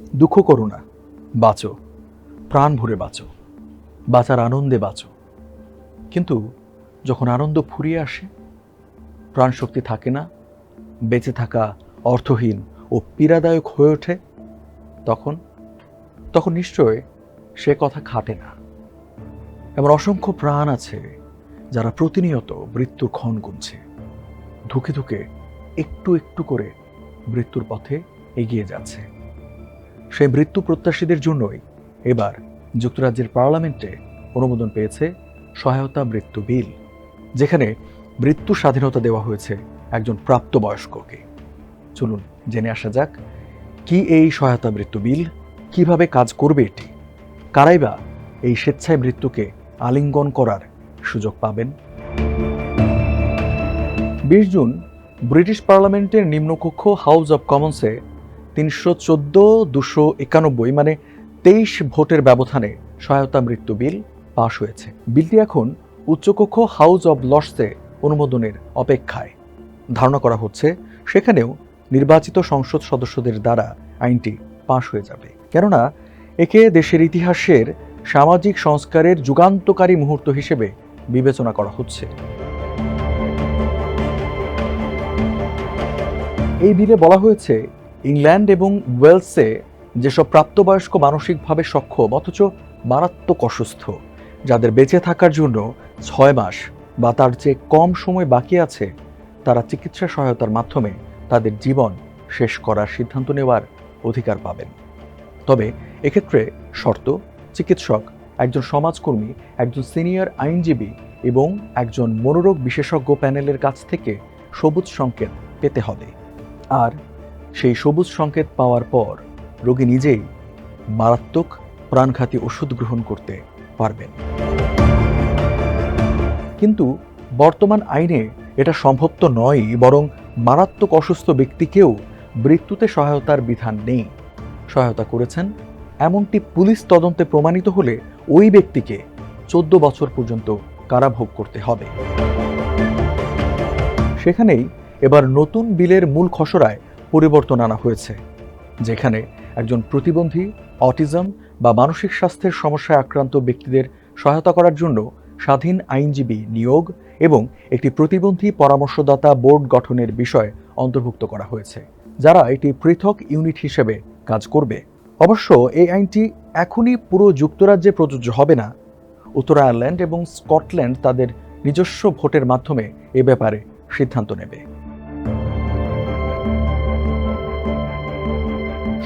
দুঃখ করো না, বাঁচো, প্রাণ ভরে বাঁচো, বাঁচার আনন্দে বাঁচো। কিন্তু যখন আনন্দ ফুরিয়ে আসে, প্রাণশক্তি থাকে না, বেঁচে থাকা অর্থহীন ও পীড়াদায়ক হয়ে ওঠে, তখন তখন নিশ্চয় সে কথা খাটে না। এমন অসংখ্য প্রাণ আছে যারা প্রতিনিয়ত মৃত্যুর ক্ষণ গুনছে। ধুকে ধুকে একটু একটু করে মৃত্যুর পথে এগিয়ে যাচ্ছে। সেই মৃত্যু প্রত্যাশীদের জন্যই এবার যুক্তরাজ্যের পার্লামেন্টে অনুমোদন পেয়েছে সহায়তা মৃত্যু বিল, যেখানে মৃত্যু স্বাধীনতা দেওয়া হয়েছে একজন প্রাপ্তবয়স্ককে। চলুন জেনে আসা যাক, কি এই সহায়তা মৃত্যু বিল, কীভাবে কাজ করবে এটি? কারাই বা এই স্বেচ্ছায় মৃত্যুকে আলিঙ্গন করার সুযোগ পাবেন? বিশ জুন ব্রিটিশ পার্লামেন্টের নিম্নকক্ষ হাউস অব কমন্সে তিনশো চোদ্দ দুশো একানব্বই মানে তেইশ ভোটের ব্যবধানে সহায়তা মৃত্যু বিল পাশ হয়েছে। বিলটি এখন উচ্চকক্ষ হাউস অব লর্ডসে অনুমোদনের অপেক্ষায়। ধারণা করা হচ্ছে সেখানেও নির্বাচিত সংসদ সদস্যদের দ্বারা আইনটি পাশ হয়ে যাবে। কেননা একে দেশের ইতিহাসের সামাজিক সংস্কারের যুগান্তকারী মুহূর্ত হিসেবে বিবেচনা করা হচ্ছে। এই বিলে বলা হয়েছে ইংল্যান্ড এবং ওয়েলসে যেসব প্রাপ্তবয়স্ক মানসিকভাবে সক্ষম, অথচ মারাত্মক অসুস্থ, যাদের বেঁচে থাকার জন্য ছয় মাস বা তার চেয়ে কম সময় বাকি আছে, তারা চিকিৎসা সহায়তার মাধ্যমে তাদের জীবন শেষ করার সিদ্ধান্ত নেওয়ার অধিকার পাবেন। তবে এক্ষেত্রে শর্ত, চিকিৎসক, একজন সমাজকর্মী, একজন সিনিয়র আইনজীবী এবং একজন মনোরোগ বিশেষজ্ঞ প্যানেলের কাছ থেকে সবুজ সংকেত পেতে হবে। আর সেই সবুজ সংকেত পাওয়ার পর রোগী নিজেই মারাত্মক প্রাণঘাতী ওষুধ গ্রহণ করতে পারবেন। কিন্তু বর্তমান আইনে এটা সম্ভব তো নয়ই, বরং মারাত্মক অসুস্থ ব্যক্তিকেও মৃত্যুতে সহায়তার বিধান নেই। সহায়তা করেছেন এমনটি পুলিশ তদন্তে প্রমাণিত হলে ওই ব্যক্তিকে চোদ্দ বছর পর্যন্ত কারাভোগ করতে হবে। সেখানেই এবার নতুন বিলের মূল খসড়ায় পরিবর্তন আনা হয়েছে, যেখানে একজন প্রতিবন্ধী, অটিজম বা মানসিক স্বাস্থ্যের সমস্যায় আক্রান্ত ব্যক্তিদের সহায়তা করার জন্য স্বাধীন আইনজীবী নিয়োগ এবং একটি প্রতিবন্ধী পরামর্শদাতা বোর্ড গঠনের বিষয় অন্তর্ভুক্ত করা হয়েছে, যারা একটি পৃথক ইউনিট হিসেবে কাজ করবে। অবশ্য এই আইনটি এখনই পুরো যুক্তরাজ্যে প্রযোজ্য হবে না। উত্তর আয়ারল্যান্ড এবং স্কটল্যান্ড তাদের নিজস্ব ভোটের মাধ্যমে এ ব্যাপারে সিদ্ধান্ত নেবে।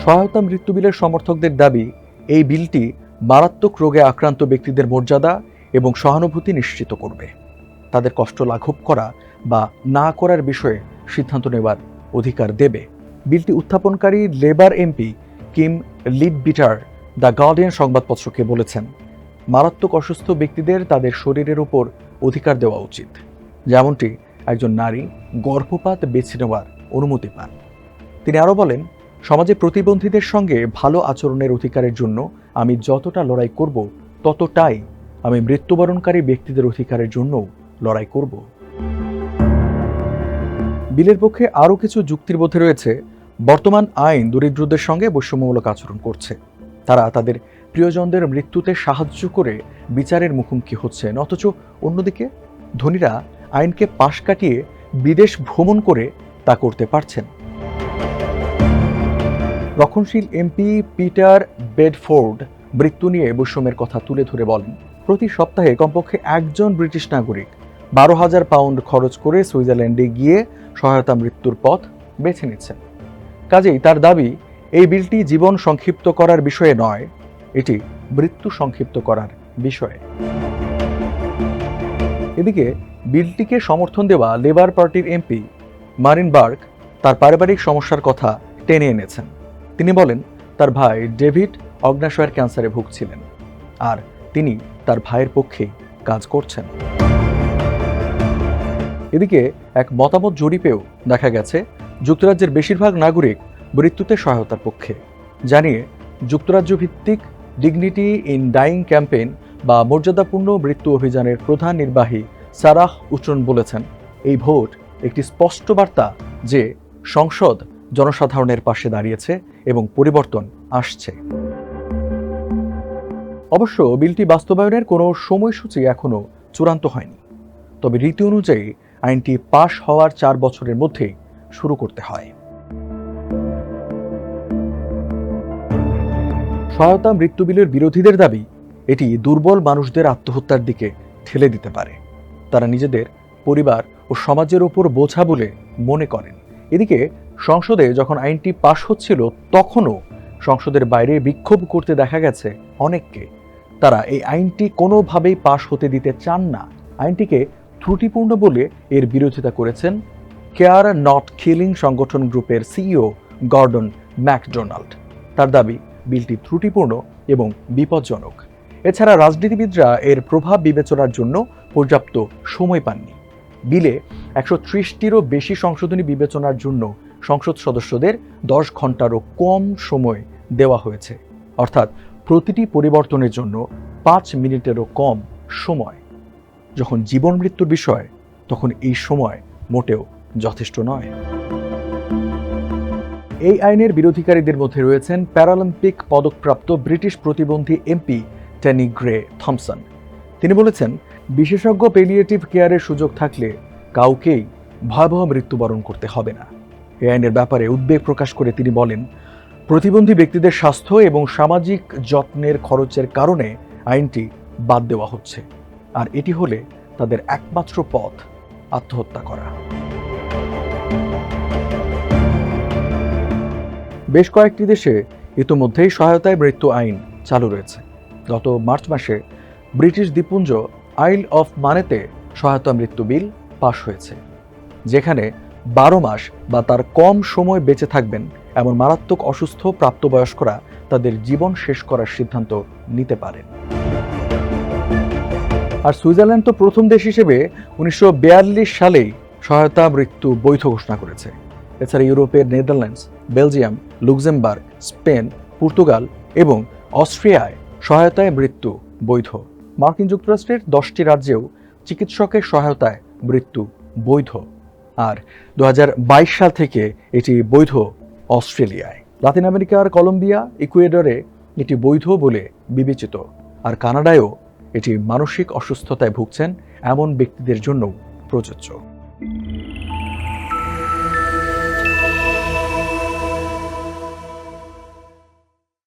সহায়তা মৃত্যু বিলের সমর্থকদের দাবি, এই বিলটি মারাত্মক রোগে আক্রান্ত ব্যক্তিদের মর্যাদা এবং সহানুভূতি নিশ্চিত করবে। তাদের কষ্ট লাঘব করা বা না করার বিষয়ে সিদ্ধান্ত নেওয়ার অধিকার দেবে। বিলটি উত্থাপনকারী labour MP Kim Leadbeater the Guardian সংবাদপত্রকে বলেছেন, মারাত্মক অসুস্থ ব্যক্তিদের তাদের শরীরের উপর অধিকার দেওয়া উচিত। যেমনটি একজন নারী গর্ভপাত বেছে নেওয়ার অনুমতি পান। তিনি আরও বলেন সমাজে প্রতিবন্ধীদের সঙ্গে ভালো আচরণের অধিকারের জন্য আমি যতটা লড়াই করব, ততটাই আমি মৃত্যুবরণকারী ব্যক্তিদের অধিকারের জন্যও লড়াই করব। বিলের পক্ষে আরও কিছু যুক্তির মধ্যে রয়েছে। বর্তমান আইন দরিদ্রদের সঙ্গে বৈষম্যমূলক আচরণ করছে। তারা তাদের প্রিয়জনদের মৃত্যুতে সাহায্য করে বিচারের মুখোমুখি হচ্ছেন। অথচ অন্যদিকে ধনীরা আইনকে পাশ কাটিয়ে বিদেশ ভ্রমণ করে তা করতে পারছেন। রক্ষণশীল এমপি পিটার বেডফোর্ড মৃত্যু নিয়ে বৈষম্যের কথা তুলে ধরে বলেন। প্রতি সপ্তাহে কমপক্ষে একজন ব্রিটিশ নাগরিক বারো হাজার পাউন্ড খরচ করে সুইজারল্যান্ডে গিয়ে সহায়তা মৃত্যুর পথ বেছে নিচ্ছেন। কাজেই তার দাবি, এই বিলটি জীবন সংক্ষিপ্ত করার বিষয়ে নয়, এটি মৃত্যু সংক্ষিপ্ত করার বিষয়ে। এদিকে, বিলটিকে সমর্থন দেওয়া লেবার পার্টির এমপি মারিন বার্গ তার পারিবারিক সমস্যার কথা টেনে এনেছেন। তিনি বলেন, তার ভাই ডেভিড অগ্নাশয়ের ক্যান্সারে ভুগছিলেন আর তিনি তার ভাইয়ের পক্ষে কাজ করছেন। এদিকে এক মতামত জরিপেও দেখা গেছে, যুক্তরাজ্যের বেশিরভাগ নাগরিক মৃত্যুতে সহায়তার পক্ষে। জানিয়ে যুক্তরাজ্য ভিত্তিক ডিগনিটি ইন ডাইং ক্যাম্পেইন বা মর্যাদাপূর্ণ মৃত্যু অভিযানের প্রধান নির্বাহী সারাহ উচরন বলেছেন। এই ভোট একটি স্পষ্ট বার্তা যে সংসদ জনসাধারণের পাশে দাঁড়িয়েছে এবং পরিবর্তন আসছে। অবশ্য বিলটি বাস্তবায়নের কোনো সময়সূচি এখনও চূড়ান্ত হয়নি। তবে রীতি অনুযায়ী আইনটি পাশ হওয়ার চার বছরের মধ্যেই শুরু করতে হয়। সহায়তা মৃত্যু বিলের বিরোধীদের দাবি, এটি দুর্বল মানুষদের আত্মহত্যার দিকে ঠেলে দিতে পারে। তারা নিজেদের পরিবার ও সমাজের ওপর বোঝা বলে মনে করেন। এদিকে সংসদে যখন আইনটি পাশ হচ্ছিল, তখনও সংসদের বাইরে বিক্ষোভ করতে দেখা গেছে অনেককে। তারা এই আইনটি কোনোভাবেই পাশ হতে দিতে চান না। আইনটিকে ত্রুটিপূর্ণ বলে এর বিরোধিতা করেছেন কেয়ার নট কিলিং সংগঠন গ্রুপের সিইও গর্ডন ম্যাকডোনাল্ড। তার দাবি, বিলটি ত্রুটিপূর্ণ এবং বিপজ্জনক। এছাড়া রাজনীতিবিদরা এর প্রভাব বিবেচনার জন্য পর্যাপ্ত সময় পাননি। বিলে একশো ত্রিশটিরও বেশি সংশোধনী বিবেচনার জন্য সংসদ সদস্যদের দশ ঘন্টারও কম সময় দেওয়া হয়েছে। অর্থাৎ প্রতিটি পরিবর্তনের জন্য পাঁচ মিনিটেরও কম সময়। যখন জীবন মৃত্যুর বিষয়, তখন এই সময় মোটেও যথেষ্ট নয়। এই আইনের বিরোধীকারীদের মধ্যে রয়েছেন প্যারালিম্পিক পদকপ্রাপ্ত ব্রিটিশ প্রতিবন্ধী এমপি টেনি গ্রে থমসন। তিনি বলেছেন, বিশেষজ্ঞ পেলিয়েটিভ কেয়ারের সুযোগ থাকলে কাউকেই ভয়াবহ মৃত্যুবরণ করতে হবে না। এই আইনের ব্যাপারে উদ্বেগ প্রকাশ করে তিনি বলেন, প্রতিবন্ধী ব্যক্তিদের স্বাস্থ্য এবং সামাজিক যত্নের খরচের কারণে আইনটি বাদ দেওয়া হচ্ছে, আর এটি হলে তাদের একমাত্র পথ আত্মহত্যা করা। বেশ কয়েকটি দেশে ইতোমধ্যেই সহায়তায় মৃত্যু আইন চালু রয়েছে। গত মার্চ মাসে ব্রিটিশ দ্বীপপুঞ্জ আইল অফ মানেতে সহায়তা মৃত্যু বিল পাশ হয়েছে, যেখানে বারো মাস বা তার কম সময় বেঁচে থাকবেন এমন মারাত্মক অসুস্থ প্রাপ্তবয়স্করা তাদের জীবন শেষ করার সিদ্ধান্ত নিতে পারেন। আর সুইজারল্যান্ড তো প্রথম দেশ হিসেবে উনিশশো সালেই সহায়তা মৃত্যু বৈধ ঘোষণা করেছে। এছাড়া ইউরোপের Netherlands, Belgium, Luxembourg, Spain, Portugal এবং অস্ট্রিয়ায় সহায়তায় মৃত্যু বৈধ। মার্কিন যুক্তরাষ্ট্রের দশটি রাজ্যেও চিকিৎসকের সহায়তায় মৃত্যু বৈধ। আর দু হাজার বাইশ সাল থেকে এটি বৈধ অস্ট্রেলিয়ায়। লাতিন আমেরিকার কলম্বিয়া, ইকুয়েডরে এটি বৈধ বলে বিবেচিত। আর কানাডায়ও এটি মানসিক অসুস্থতায় ভুগছেন এমন ব্যক্তিদের জন্য প্রযোজ্য।